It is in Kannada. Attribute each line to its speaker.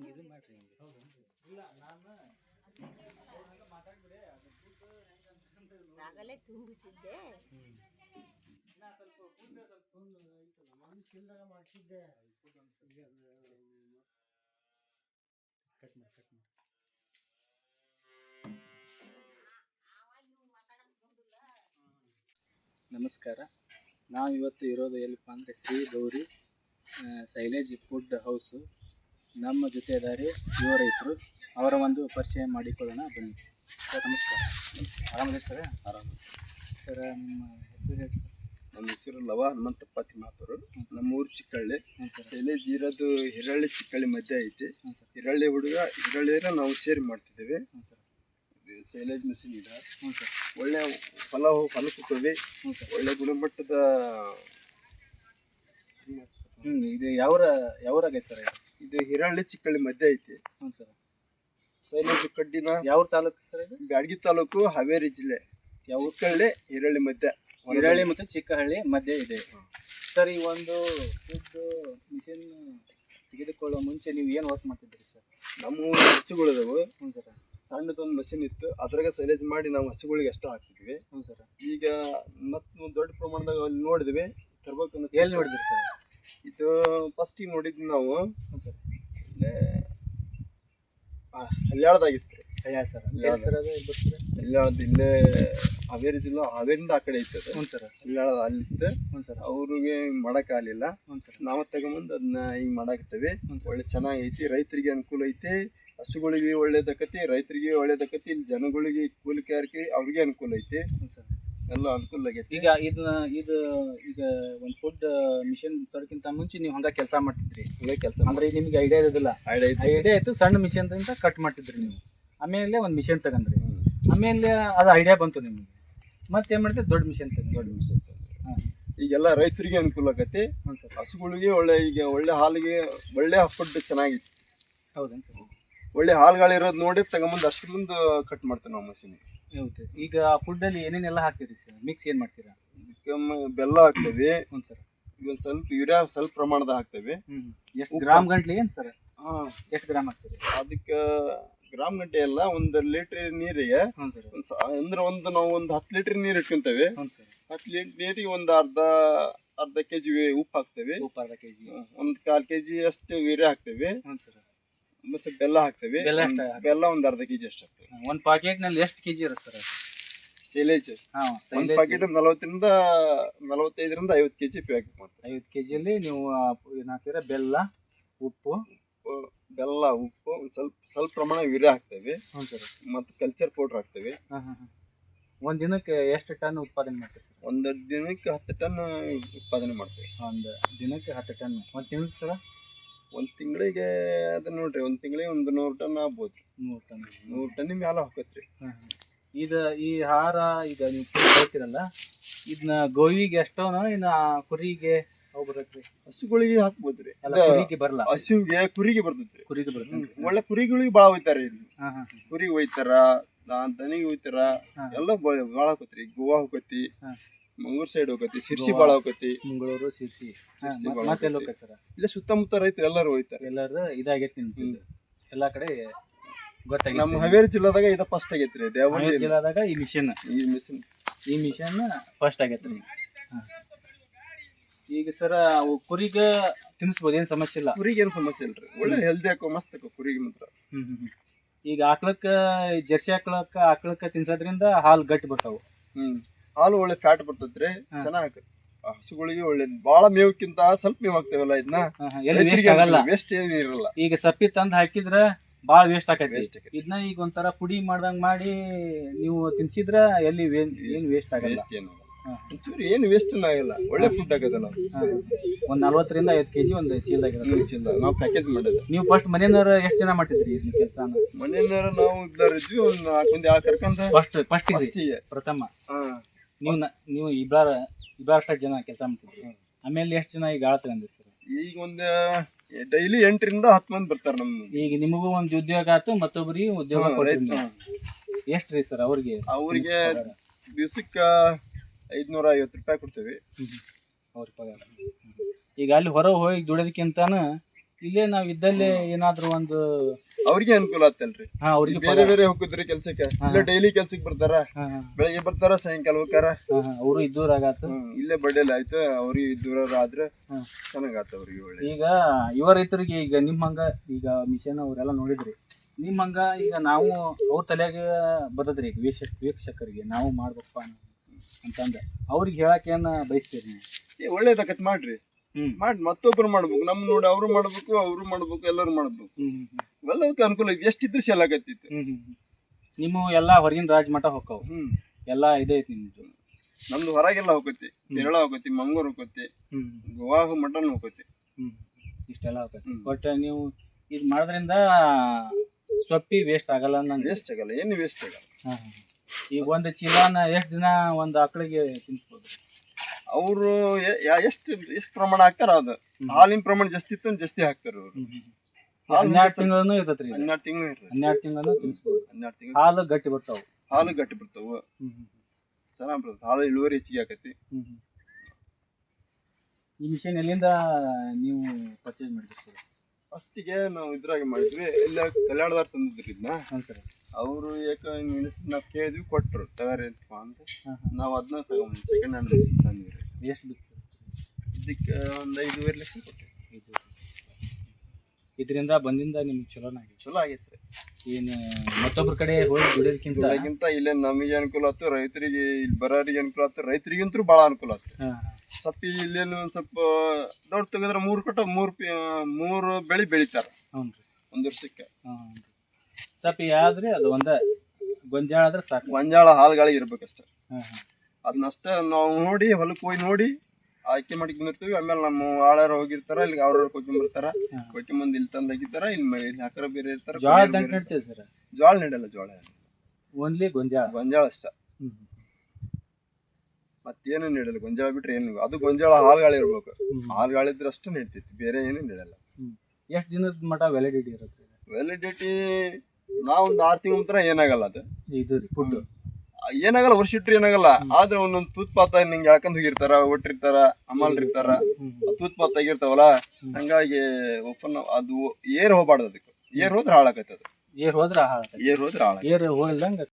Speaker 1: ಹಿಂಗೆ ಇದು ಮಾಡ್ರಿ ಹಿಂಗೆ
Speaker 2: ಇಲ್ಲ ನಾನು
Speaker 3: ಆಗಲೇ ತುಂಬಿಸಿದ್ದೆ
Speaker 2: ಸ್ವಲ್ಪ ಮುಂದೆ ಸ್ವಲ್ಪ ಒಂದು ಐತಲ್ಲ ಮನುಷ್ಯಲ್ದಾಗ ಮಾಡಿಸಿದ್ದೆ.
Speaker 1: ಕಟ್ ಮಾಡಿ ಕಟ್ ಮಾಡಿ. ನಮಸ್ಕಾರ. ನಾವು ಇವತ್ತು ಇರೋದು ಎಲ್ಲಿಪ್ಪ ಅಂದರೆ ಶ್ರೀ ಗೌರಿ ಶೈಲೇಜ್ ಫುಡ್ ಹೌಸು. ನಮ್ಮ ಜೊತೆ ಇದ್ದಾರೆ ಯುವ ರೈತರು. ಅವರ ಒಂದು ಪರಿಚಯ ಮಾಡಿಕೊಳ್ಳೋಣ ಬನ್ನಿ. ಸರ್ ನಮಸ್ಕಾರ. ಆರಾಮದೇ ಸರ್?
Speaker 4: ಆರಾಮ
Speaker 1: ಸರ್ ನಿಮ್ಮ ಹೆಸರು ಹೇಳಿ ಸರ್?
Speaker 4: ನಮ್ಮ ಹೆಸರು ಲವ ಹನುಮಂತಪ್ಪ ತಿಮ್ಮಾಪುರು ನಮ್ಮ ಊರು ಚಿಕ್ಕಳ್ಳಿ. ಶೈಲೇಜ್ ಇರೋದು ಹಿರಳ್ಳಿ ಚಿಕ್ಕಳ್ಳಿ ಮಧ್ಯೆ ಐತಿ. ಹಿರಳ್ಳಿ ಹುಡುಗ ಹಿರಳ್ಳಿಯರ ನಾವು ಸೇರಿ ಮಾಡ್ತಿದ್ದೇವೆ. ಸೈಲೇಜ್ ಮಿಷಿನ್ ಇದೆ.
Speaker 1: ಹ್ಞೂ ಸರ್.
Speaker 4: ಒಳ್ಳೆ ಫಲ ಫಲ
Speaker 1: ಹ್ಞೂ ಸರ್.
Speaker 4: ಒಳ್ಳೆ ಗುಣಮಟ್ಟದ
Speaker 1: ಹ್ಞೂ ಇದು ಯಾವ ಯಾವ್ರಾಗೆ ಸರ್ ಇದು
Speaker 4: ಹಿರಳ್ಳಿ ಚಿಕ್ಕಳ್ಳಿ ಮಧ್ಯೆ ಐತಿ.
Speaker 1: ಹ್ಞೂ ಸರ್.
Speaker 4: ಸೈಲೇಜ್ ಕಡ್ಡಿನ
Speaker 1: ಯಾವ ತಾಲೂಕು ಸರ್ ಇದು?
Speaker 4: ಬ್ಯಾಡಗಿ ತಾಲೂಕು ಹಾವೇರಿ ಜಿಲ್ಲೆ.
Speaker 1: ಯಾವ
Speaker 4: ಚಿಕ್ಕಳ್ಳಿ ಹಿರಳ್ಳಿ ಮಧ್ಯ.
Speaker 1: ಹಿರಳ್ಳಿ ಮತ್ತು ಚಿಕ್ಕಹಳ್ಳಿ ಮಧ್ಯೆ ಇದೆ. ಸರ್ ಈ ಒಂದು ಫುಡ್ ಮಿಷಿನ್ ತೆಗೆದುಕೊಳ್ಳೋ ಮುಂಚೆ ನೀವು ಏನು ವರ್ಕ್ ಮಾಡ್ತಿದ್ದೀರಿ ಸರ್?
Speaker 4: ನಮ್ಮ ಹಸುಗಳಿದಾವು
Speaker 1: ಹ್ಞೂ ಸರ್.
Speaker 4: ಸಣ್ಣದೊಂದು ಮಷಿನ್ ಇತ್ತು. ಅದ್ರಾಗ ಸೈಲೇಜ್ ಮಾಡಿ ನಾವು ಹಸುಗಳಿಗೆ ಎಷ್ಟು ಹಾಕ್ತಿದ್ವಿ
Speaker 1: ಹ್ಞೂ ಸರ್.
Speaker 4: ಈಗ ಮತ್ತೆ ದೊಡ್ಡ ಪ್ರಮಾಣದಾಗ ಅಲ್ಲಿ ನೋಡಿದ್ವಿ. ತರ್ಬೇಕು
Speaker 1: ಎಲ್ಲಿ ನೋಡಿದ್ರಿ ಸರ್?
Speaker 4: ಇದು ಫಸ್ಟ್ ನಾವು.
Speaker 1: ಸರ್
Speaker 4: ಇಲ್ಲೇ ಆ, ಹಲ್ಯಾಳದಾಗಿತ್ತು.
Speaker 1: ಸರ್.
Speaker 4: ಹಲ್ಯಾಳದ ಇಲ್ಲೇ ಹಾವೇರಿ ಜಿಲ್ಲಾ ಹಾವೇರಿಂದ ಆ ಕಡೆ ಐತೆ ಅದು.
Speaker 1: ಹ್ಞೂ ಸರ್.
Speaker 4: ಹಲ್ಯಾಳದ ಅಲ್ಲಿತ್ತು.
Speaker 1: ಹ್ಞೂ ಸರ್.
Speaker 4: ಅವ್ರಿಗೆ ಮಾಡಕ್ಕಾಗಲಿಲ್ಲ
Speaker 1: ಹ್ಞೂ ಸರ್.
Speaker 4: ನಾವು ತಗೊಂಬಂದು ಅದನ್ನ ಹಿಂಗೆ ಮಾಡಾಕತ್ತೇವೆ. ಒಳ್ಳೆ ಚೆನ್ನಾಗೈತಿ ರೈತರಿಗೆ ಅನುಕೂಲ ಐತಿ. ಹಸುಗಳಿಗೆ ಒಳ್ಳೇದಕ್ಕತಿ ರೈತರಿಗೆ ಒಳ್ಳೇದಕ್ಕತಿ ಇಲ್ಲಿ ಜನಗಳಿಗೆ ಕೂಲಿಕಾರಕ್ಕೆ ಅವ್ರಿಗೆ ಅನುಕೂಲ ಐತಿ.
Speaker 1: ಹ್ಞೂ ಸರ್.
Speaker 4: ಎಲ್ಲ ಅನುಕೂಲ ಆಗೈತಿ.
Speaker 1: ಈಗ ಇದನ್ನ ಇದು ಈಗ ಒಂದು ಫುಡ್ ಮಿಷನ್ ತರಕ್ಕಿಂತ ಮುಂಚೆ ನೀವು ಹಂಗ ಕೆಲಸ ಮಾಡ್ತಿದ್ರಿ.
Speaker 4: ಒಳ್ಳೆ ಕೆಲಸ
Speaker 1: ಅಂದ್ರೆ ಈಗ ನಿಮ್ಗೆ ಐಡಿಯಾ ಇರೋದಿಲ್ಲ.
Speaker 4: ಐಡಿಯಾ ಇತ್ತು.
Speaker 1: ಐಡಿಯಾ ಆಯ್ತು ಸಣ್ಣ ಮಿಷನ್ ಅಂತ ಕಟ್ ಮಾಡ್ತಿದ್ರಿ ನೀವು. ಆಮೇಲೆ ಒಂದು ಮಿಷನ್ ತಗೊಂಡ್ರಿ. ಆಮೇಲೆ ಅದು ಐಡಿಯಾ ಬಂತು ನಿಮಗೆ. ಮತ್ತೆ ಏನು ಮಾಡ್ತೀವಿ ದೊಡ್ಡ ಮಿಷನ್ ತಗೊಂಡು
Speaker 4: ದೊಡ್ಡ ಮಿಷನ್ ಈಗೆಲ್ಲ ರೈತರಿಗೆ ಅನುಕೂಲ
Speaker 1: ಸರ್.
Speaker 4: ಹಸುಗಳಿಗೆ ಒಳ್ಳೆ ಈಗ ಒಳ್ಳೆ ಹಾಲಿಗೆ ಒಳ್ಳೆ ಫುಡ್ ಚೆನ್ನಾಗಿತ್ತು
Speaker 1: ಹೌದೇನು ಸರ್?
Speaker 4: ಒಳ್ಳೆ ಹಾಲುಗಳಿರೋದು ನೋಡಿ ತಗೊಂಬಂದು ಅಷ್ಟೊಂದು ಕಟ್ ಮಾಡ್ತೇವೆ ನಾವು ಮಷೀನ್
Speaker 1: ಹೌದು. ಈಗ ಫುಡ್ಡಲ್ಲಿ ಏನೇನೆಲ್ಲ ಹಾಕ್ತೀರಿ ಸರ್ ಮಿಕ್ಸ್ ಏನು ಮಾಡ್ತೀರಾ?
Speaker 4: ಬೆಲ್ಲ ಹಾಕ್ತೇವೆ.
Speaker 1: ಹ್ಞೂ ಸರ್
Speaker 4: ಒಂದು ಸ್ವಲ್ಪ ಯೂರಿಯಾ ಸ್ವಲ್ಪ ಪ್ರಮಾಣದ ಹಾಕ್ತೇವೆ.
Speaker 1: ಎಷ್ಟು ಗ್ರಾಮ್ ಗಂಟ್ಲಿ ಏನು ಸರ್
Speaker 4: ಹಾ.
Speaker 1: ಎಷ್ಟು ಗ್ರಾಮ್ ಹಾಕ್ತೀರಿ?
Speaker 4: ಅದಕ್ಕೆ ಗ್ರಾಮ್ ಗಂಟೆ ಎಲ್ಲ ಒಂದು ಲೀಟರ್ ನೀರಿಗೆ.
Speaker 1: ಹ್ಞೂ ಸರ್
Speaker 4: ಒಂದ್ ಸ- ಅಂದ್ರೆ ಒಂದು ನಾವು ಒಂದು ಹತ್ತು ಲೀಟರ್ ನೀರು ಇಟ್ಕೊಂತೇವೆ.
Speaker 1: ಹ್ಞೂ ಸರ್
Speaker 4: ಹತ್ತು ಲೀಟರ್ ನೀರಿಗೆ ಒಂದು ಅರ್ಧ ಅರ್ಧ ಕೆಜಿ ಉಪ್ಪು ಹಾಕ್ತೇವೆ.
Speaker 1: ಉಪ್ಪು ಅರ್ಧ ಕೆ ಜಿ
Speaker 4: ಒಂದು ಕಾಲು ಕೆ ಜಿ ಅಷ್ಟು ಯೂರಿಯಾ ಹಾಕ್ತೇವೆ.
Speaker 1: ಹ್ಞೂ ಸರ್
Speaker 4: ಮತ್ತೆ ಸ್ವಲ್ಪ ಬೆಲ್ಲ ಹಾಕ್ತೇವೆ.
Speaker 1: ಬೆಲ್ಲ
Speaker 4: ಒಂದ್-
Speaker 1: ಎಷ್ಟು
Speaker 4: ಬೆಲ್ಲ ಒಂದು ಅರ್ಧ ಕೆಜಿ ಅಷ್ಟು ಹಾಕ್ತೇವೆ.
Speaker 1: ಒಂದು ಪಾಕೆಟ್ನಲ್ಲಿ ಎಷ್ಟು ಕೆಜಿ ಇರುತ್ತೆ ಸರ್?
Speaker 4: ಸೇಲೇಜ್.
Speaker 1: ಹಾಂ
Speaker 4: ಒಂದು ಪ್ಯಾಕೆಟ್ ನಲವತ್ತರಿಂದ ನಲವತ್ತೈದರಿಂದ ಐವತ್ತು ಕೆ ಜಿ ಪ್ಯಾಕೆಟ್ ಮಾಡ್ತೇವೆ.
Speaker 1: ಐವತ್ತು ಕೆ ಜಿಯಲ್ಲಿ ನೀವು ಆ, ಏನು ಹಾಕ್ತೀರಾ? ಬೆಲ್ಲ ಉಪ್ಪು.
Speaker 4: ಉಪ್ಪು, ಬೆಲ್ಲ ಉಪ್ಪು ಒಂದ್ ಸ್ವಲ್ಪ ಸ್ವಲ್ಪ ಪ್ರಮಾಣ ವೀರ್ಯ ಹಾಕ್ತೇವೆ.
Speaker 1: ಹ್ಞೂ ಸರ್.
Speaker 4: ಮತ್ತು ಕಲ್ಚರ್ ಪೌಡ್ರ್ ಹಾಕ್ತೇವೆ.
Speaker 1: ಹಾಂ ಹಾಂ ಹಾಂ. ಒಂದು ದಿನಕ್ಕೆ ಎಷ್ಟು ಟನ್ ಉತ್ಪಾದನೆ ಮಾಡ್ತೀರಿ ಸರ್?
Speaker 4: ಒಂದು ದಿನಕ್ಕೆ ಹತ್ತು ಟನ್ ಉತ್ಪಾದನೆ ಮಾಡ್ತೇವೆ.
Speaker 1: ಒಂದು ದಿನಕ್ಕೆ ಹತ್ತು ಟನ್. ಒಂದು ತಿಂಗಳು ಸರ?
Speaker 4: ಒಂದು ತಿಂಗಳಿಗೆ ಅದು ನೋಡ್ರಿ ಒಂದು ತಿಂಗಳಿಗೆ ಒಂದು ನೂರು ಟನ್ ಆಗ್ಬೋದು.
Speaker 1: ನೂರು ಟನ್.
Speaker 4: ನೂರು ಟನ್ ಮ್ಯಾಲ ಹಾಕತ್ರಿ.
Speaker 1: ಇದು ಈ ಹಾರ ಈಗ ನೀವು ಹೇಳ್ತೀರಲ್ಲ ಇದನ್ನ ಗೋವಿಗೆ ಎಷ್ಟೋನ ಇನ್ನು ಕುರಿಗೆ ಅವು ಬರತ್ರಿ?
Speaker 4: ಹಸುಗಳಿಗೆ
Speaker 1: ಹಾಕ್ಬೋದು
Speaker 4: ರೀ
Speaker 1: ಕುರಿಗೆ ಬರಲ್ಲ
Speaker 4: ಹಸುವಿಗೆ ಕುರಿಗೆ ಬರ್ತೈತ್ರಿ
Speaker 1: ಕುರಿಗೆ ಬರ್ತೈತಿ
Speaker 4: ಒಳ್ಳೆ ಕುರಿಗಳಿಗೆ ಭಾಳ ಹೋಯ್ತಾರೆ ಇಲ್ಲಿ. ಕುರಿಗೆ ಹೋಯ್ತಾರ ದನಿಗೆ ಹೋಯ್ತಾರ ಎಲ್ಲ ಭಾಳ ಹೋಗತ್ರಿ ಗೋವಾ ಹೋಗತಿ
Speaker 1: ಹಾ.
Speaker 4: ಮಂಗೂರ್ ಸೈಡ್ ಹೋಗತಿ ಸಿರ್ಸಿ
Speaker 1: ಬಾಳ
Speaker 4: ಭಾಳ ಹೋಗತಿ
Speaker 1: ಮಂಗಳೂರು ಸರ್?
Speaker 4: ಇಲ್ಲ ಸುತ್ತಮುತ್ತ ರೈತರು ಎಲ್ಲರೂ ಹೋಯ್ತಾರೆ
Speaker 1: ಎಲ್ಲರೂ ಇದಾಗೈತಿ
Speaker 4: ಹ್ಮ್.
Speaker 1: ಎಲ್ಲ ಕಡೆ ಗೊತ್ತಾಗೈತೆ
Speaker 4: ನಮ್ಮ ಹಾವೇರಿ ಜಿಲ್ಲಾದಾಗ ಇದು ಫಸ್ಟ್ ಆಗೈತಿ ರೀ
Speaker 1: ದೇವರ ಜಿಲ್ಲಾದಾಗ ಈ ಮಿಷನ್
Speaker 4: ಈ ಮಿಷನ್
Speaker 1: ಈ ಮಿಷನ್ ಫಸ್ಟ್ ಆಗೈತಿ ರೀ ಈಗ ಸರ ಅವು ಕುರಿಗೆ ತಿನ್ನಿಸ್ಬೋದು ಏನು ಸಮಸ್ಯೆ ಇಲ್ಲ?
Speaker 4: ಕುರಿಗೆ ಏನು ಸಮಸ್ಯೆ ಇಲ್ರಿ. ಒಳ್ಳೆ ಹೆಲ್ದಿ ಹಾಕೋ ಮಸ್ತ್ ಹಾಕೋ ಕುರಿಗೆ ಮಾತ್ರ.
Speaker 1: ಈಗ ಆಕ್ಳಕ್ಕ ಜರ್ಸಿ ಹಾಕ್ಳಕ್ಕ ಆಕ್ಳಕ್ಕ ತಿನ್ಸೋದ್ರಿಂದ ಹಾಲು ಗಟ್ಟಿ ಬರ್ತಾವೆ.
Speaker 4: ಹ್ಮ್. ಹಾಲು ಒಳ್ಳೆ ಫ್ಯಾಟ್ ಬರ್ತೈತ್ರಿ. ಚೆನ್ನಾಗಿ ಹಸುಗಳಿಗೆ ಒಳ್ಳೆ ಭಾಳ ಮೇವಕ್ಕಿಂತ ಸ್ವಲ್ಪ ಮೇವ್ ಹಾಕ್ತೇವಲ್ಲ ಇದನ್ನ
Speaker 1: ವೇಸ್ಟ್
Speaker 4: ಏನು ಇರಲ್ಲ.
Speaker 1: ಈಗ ಸಪ್ಪಿ ತಂದ್ ಹಾಕಿದ್ರ ಬಹಳ ವೇಸ್ಟ್ ಆಕೈತಿ. ಇದನ್ನ ಈಗ ಒಂಥರ ಪುಡಿ ಮಾಡ್ದಂಗ್ ಮಾಡಿ ನೀವು ತಿನ್ಸಿದ್ರ ಎಲ್ಲಿ ಏನು ವೇಸ್ಟ್ ಆಗಲ್ಲ.
Speaker 4: ಒಂಚೂರು ಏನು ವೇಸ್ಟ್ ಆಗಲ್ಲ. ಒಳ್ಳೆ ಫುಡ್ ಆಗದ
Speaker 1: ನಾವು ಒಂದ್ ನಲ್ವತ್ತರಿಂದ ಐವತ್ತು ಕೆಜಿ ಒಂದು ಚೀಲದಾಗಿರುತ್ತೆ
Speaker 4: ಚೀಲ. ನಾವು ಪ್ಯಾಕೇಜ್ ಮಾಡೋದು
Speaker 1: ನೀವು ಫಸ್ಟ್ ಮನೆಯವ್ರ ಎಷ್ಟು ಜನ ಮಾಡ್ತಿದ್ರಿ ಈ ಕೆಲಸ
Speaker 4: ಮನೆಯವ್ರ ನಾವು ಇದ್ದಾರೆ ಇದ್ವಿ ಒಂದು ನಾಲ್ಕು ಮಂದಿ ಕರ್ಕೊಂಡ
Speaker 1: ಫಸ್ಟ್ ಫಸ್ಟ್ ಪ್ರಥಮ.
Speaker 4: ಹಾ.
Speaker 1: ನೀವು ನ- ನೀವು ಇಬ್ಬರ ಇಬ್ಬರಷ್ಟ ಜನ ಕೆಲಸ ಮಾಡ್ತಿದ್ರಿ ಆಮೇಲೆ ಎಷ್ಟು ಜನ ಈಗ ಆಳ್ತಾರೆ ತಗೊಂಡಿರಿ ಸರ್?
Speaker 4: ಈಗ ಒಂದು ಡೈಲಿ ಎಂಟರಿಂದ ಹತ್ತು ಮಂದಿ ಬರ್ತಾರೆ ನಮ್ಮ
Speaker 1: ಈಗ ನಿಮಗೂ ಒಂದು ಉದ್ಯೋಗ ಆಯ್ತು ಮತ್ತೊಬ್ಬರಿಗೆ ಉದ್ಯೋಗ ಕೊಡ್ತೀನಿ. ಎಷ್ಟು ರೀ ಸರ್ ಅವ್ರಿಗೆ?
Speaker 4: ಅವ್ರಿಗೆ ದಿವ್ಸಕ್ಕೆ ಐದ್ನೂರ ಐವತ್ತು ರೂಪಾಯಿ ಕೊಡ್ತೇವೆ.
Speaker 1: ಅವ್ರ ಪಗಾರ. ಈಗ ಅಲ್ಲಿ ಹೊರ ಹೋಗಿ ದುಡಿಯೋದಕ್ಕಿಂತಾನು ಇಲ್ಲೇ ನಾವ್ ಇದ್ದಲ್ಲೇ ಏನಾದ್ರು ಒಂದು
Speaker 4: ಅವ್ರಿಗೆ ಅನುಕೂಲ ಆಗ್ತಲ್ರಿ.
Speaker 1: ಹಾ ಅವ್ರಿಗೆ
Speaker 4: ಬೇರೆ ಬೇರೆ ಹೋಗಿದ್ರಿ ಕೆಲ್ಸಕ್ಕೆ ಇಲ್ಲ ಡೈಲಿ ಕೆಲ್ಸಕ್ಕೆ ಬರ್ತಾರ ಬೆಳಗ್ಗೆ ಬರ್ತಾರ ಸಾಯಂಕಾಲ ಹೋಗ್ತಾರ.
Speaker 1: ಅವರು ಇದ್ದೂರ ಆಗತ್ತ
Speaker 4: ಇಲ್ಲೇ ಬಡ್ಡೆಲ್ಲ ಆಯ್ತು ಅವ್ರಿಗೆ ಇದ್ದೂರ ಆದ್ರೆ
Speaker 1: ಚೆನ್ನಾಗತ್ತ
Speaker 4: ಚೆನ್ನಾಗ್ ಅವ್ರಿಗೆ ಒಳ್ಳೆ.
Speaker 1: ಈಗ ಯುವ ರೈತರಿಗೆ ಈಗ ನಿಮ್ ಹಂಗ ಈಗ ಮಿಷನ್ ಅವರೆಲ್ಲ ನೋಡಿದ್ರಿ ನಿಮ್ ಹಂಗ ಈಗ ನಾವು ಅವ್ರ ತಲೆಗೆ ಬರ್ತದ್ರಿ ಈಗ ವೀಕ್ಷ ವೀಕ್ಷಕರಿಗೆ ನಾವು ಮಾಡ್ಬೇಕಪ್ಪ ಅಂತಂದ ಅವ್ರಿಗೆ ಹೇಳಕ್ ಏನ ಬಯಸ್ತೀರಿ ನೀವು?
Speaker 4: ಏ, ಒಳ್ಳೇದಾಕತ್ ಮಾಡ್ರಿ. ಮಾಡಿ ಮತ್ತೊಬ್ರು ಮಾಡ್ಬೇಕು. ನಮ್ ನೋಡಿ ಅವ್ರು ಮಾಡ್ಬೇಕು ಅವ್ರು ಮಾಡ್ಬೇಕು ಎಲ್ಲರೂ ಮಾಡ್ಬೇಕು.
Speaker 1: ಹ್ಮ್
Speaker 4: ಅನುಕೂಲ ಇದೆ. ಎಷ್ಟಿದ್ರು ಶೆಲ್ ಆಗತ್ತಿತ್ತು.
Speaker 1: ನಿಮ್ಮ ಎಲ್ಲಾ ಹೊರಗಿನ ರಾಜ ಮಠ ಹೊಕ್ಕವು.
Speaker 4: ಹ್ಮ್.
Speaker 1: ಎಲ್ಲಾ ಇದೇ ಐತಿ ನಿಮ್ದು.
Speaker 4: ನಮ್ದು ಹೊರಗೆಲ್ಲ ಹೋಗತಿ ಕೇರಳ ಹೋಗತಿ ಮಂಗಳೂರು ಹೋಗತಿ
Speaker 1: ಹ್ಮ್
Speaker 4: ಗೋವಾ ಮಟನ್ ಹೋಗತಿ
Speaker 1: ಹ್ಮ್ ಇಷ್ಟೆಲ್ಲ ಹೋಗತ್ತೆ ಬಟ್ ನೀವು ಇದು ಮಾಡೋದ್ರಿಂದ ಸೊಪ್ಪಿ ವೇಸ್ಟ್ ಆಗಲ್ಲ ನಂಗೆ
Speaker 4: ವೇಸ್ಟ್ ಆಗಲ್ಲ. ಏನು ವೇಸ್ಟ್ ಆಗಲ್ಲ.
Speaker 1: ಈಗ ಒಂದು ಚೀಲನ ಎಷ್ಟು ದಿನ ಒಂದು ಆಕಳಿಗೆ ತಿನ್ಸ್ಬೋದು?
Speaker 4: ಅವರು ಎಷ್ಟು ಎಷ್ಟು ಪ್ರಮಾಣ ಹಾಕ್ತಾರ ಅದು. ಹಾಲಿನ ಪ್ರಮಾಣ ಜಾಸ್ತಿ ಇತ್ತು ಜಾಸ್ತಿ ಹಾಕ್ತಾರ ಅವರು. ಹಾಲು
Speaker 1: ಹನ್ನೆರಡು ತಿಂಗಳೂ ಇರ್ತೈತಿ.
Speaker 4: ಹನ್ನೆರಡು ತಿಂಗಳು ಇರ್ತದೆ.
Speaker 1: ಹನ್ನೆರಡು ತಿಂಗಳು ತಿನ್ಸ್ಬೋದು.
Speaker 4: ಹನ್ನೆರಡು ತಿಂಗಳು.
Speaker 1: ಹಾಲು ಗಟ್ಟಿ ಬರ್ತಾವ.
Speaker 4: ಹಾಲು ಗಟ್ಟಿ ಬರ್ತಾವ. ಚೆನ್ನಾಗಿ ಬರ್ತದೆ. ಹಾಲು ಇಳುವರಿ ಹೆಚ್ಚಿಗೆ ಆಕತಿ.
Speaker 1: ಈ ಮಿಷನ್ ಎಲ್ಲಿಂದ ನೀವು ಪರ್ಚೇಸ್ ಮಾಡಿದ್ರಿ
Speaker 4: ಫಸ್ಟಿಗೆ ನಾವು ಇದ್ರಾಗೆ ಮಾಡಿದ್ವಿ. ಇಲ್ಲ ಕಲ್ಯಾಣದಾರ್ ತಂದಿದ್ರಿ ಇದನ್ನ.
Speaker 1: ಹಾಂ ಸರ್.
Speaker 4: ಅವರು ಯಾಕ ನಾವು ಕೇಳಿದ್ವಿ ಕೊಟ್ರು. ತಗಾರಿ ಅಂತ. ನಾವು ಅದನ್ನ ತಗೊಂಡು ಸೆಕೆಂಡ್ ಹ್ಯಾಂಡ್ ತಂದಿವ್ರಿ
Speaker 1: ಎಷ್ಟು ಬಿತ್ತು
Speaker 4: ಇದಕ್ಕೆ ಒಂದು ಐದೂವರೆ ಲಕ್ಷ ಕೊಟ್ಟೆ
Speaker 1: ಇದು ಇದರಿಂದ ಬಂದಿಂದ ನಿಮ್ಗೆ ಚಲೋನಾಗಿದೆ
Speaker 4: ಚಲೋ ಆಗೈತೆ
Speaker 1: ಏನು ಮತ್ತೊಬ್ಬರ ಕಡೆ ಹೋಗಿ ದುಡಿಯೋದಕ್ಕಿಂತ
Speaker 4: ಇಲ್ಲೇ ನಮಗೆ ಅನುಕೂಲ ಆಯ್ತು ರೈತರಿಗೆ ಇಲ್ಲಿ ಬರೋರಿಗೆ ಅನುಕೂಲ ಆಯ್ತು ರೈತರಿಗಂತೂ ಭಾಳ ಅನುಕೂಲ ಆಯ್ತು
Speaker 1: ಸಪ್ಪಿ
Speaker 4: ಸ್ವಲ್ಪ ಇಲ್ಲೇನು ಒಂದು ಸ್ವಲ್ಪ ದೊಡ್ಡ ತೆಗೆದ್ರೆ ಮೂರು ಕಟ್ಟ ಮೂರು ಮೂರು ಬೆಳೆ ಬೆಳಿತಾರೆ.
Speaker 1: ಹ್ಞೂ ರೀ
Speaker 4: ಒಂದು ವರ್ಷಕ್ಕೆ.
Speaker 1: ಸ್ವಲ್ಪ ಯಾವ್ದ್ರಿ ಅದು ಒಂದ ಗೊಂಜಾಳ ಆದ್ರೆ ಸಾಕು.
Speaker 4: ಗೊಂಜಾಳ ಹಾಲ್ಗಾಳಿ ಇರ್ಬೇಕಷ್ಟೆ. ಅದನ್ನಷ್ಟ ನಾವು ನೋಡಿ ಹೊಲಕ್ಕೆ ಹೋಗಿ ನೋಡಿ ಆಯ್ಕೆ ಮಾಡ್ಕೊಂಡಿರ್ತೀವಿ ಆಮೇಲೆ ನಮ್ಮ ಆಳರು ಹೋಗಿರ್ತಾರ ಇಲ್ಲಿ ಅವ್ರವ್ರು ಕೊಯ್ಕೊಂಬರ್ತಾರ.
Speaker 1: ಹಾಂ.
Speaker 4: ಕೊಯ್ಕೊಂಬಂದು ಇಲ್ಲಿ ತಂದು ಹಾಕಿರ್ತಾರ ಇಲ್ಲಿ ಇಲ್ಲಿ ಹಾಕರ ಬೇರೆ ಇರ್ತಾರ
Speaker 1: ಜೋಳ ನೆಡ್ತೀವಿ ಸರ್?
Speaker 4: ಜೋಳ ನೆಡಲ್ಲ ಜೋಳ.
Speaker 1: ಓನ್ಲಿ ಗೊಂಜಾಳ?
Speaker 4: ಗೊಂಜಾಳ ಅಷ್ಟ. ಮತ್ತೇನು ನೆಡಲ್ಲ ಗೊಂಜಾಳ ಬಿಟ್ರೆ ಏನು ಅದು ಗೊಂಜಾಳ ಹಾಲ್ಗಾಳಿ ಇರ್ಬೇಕು.
Speaker 1: ಹ್ಞೂ
Speaker 4: ಹಾಲ್ಗಾಳಿ ಇದ್ರೆ ಅಷ್ಟು ನೆಡ್ತೈತಿ ಬೇರೆ ಏನು ನೆಡಲ್ಲ.
Speaker 1: ಎಷ್ಟು ದಿನದ ಮಟ್ಟ ವ್ಯಾಲಿಡಿಟಿ ಇರುತ್ತೆ?
Speaker 4: ವ್ಯಾಲಿಡಿಟಿ ನಾವೊಂದು ಆರು ತಿಂಗಳ ನಂತರ ಏನಾಗಲ್ಲ ಅದು.
Speaker 1: ಇದು ಫುಡ್
Speaker 4: ಏನಾಗಲ್ಲ ವರ್ಷ ಇಟ್ರು ಏನಾಗಲ್ಲ. ಆದ್ರೆ ಒಂದೊಂದು ತೂತ್ಪಾತ ನಿಂಗೆ ಎಳ್ಕೊಂಡ್ ಹೋಗಿರ್ತಾರ ಒಟ್ಟಿರ್ತಾರ ಅಮಲ್ರಿರ್ತಾರ ತೂತ್ಪಾತ ಆಗಿರ್ತಾವಲ್ಲ ಹಂಗಾಗಿ ಓಪನ್ ಅದು ಏರ್ ಹೋಗ್ಬಾರ್ದು ಅದಕ್ಕೆ. ಏರ್ ಹೋದ್ರೆ ಹಾಳಾಕೈತೆ ಅದು
Speaker 1: ಏರ್ ಹೋದ್ರ ಹಾಳ
Speaker 4: ಏರ್ ಹೋದ್ರೆ ಹಾಳ
Speaker 1: ಏರ್ ಹೋಗ್ದಂಗ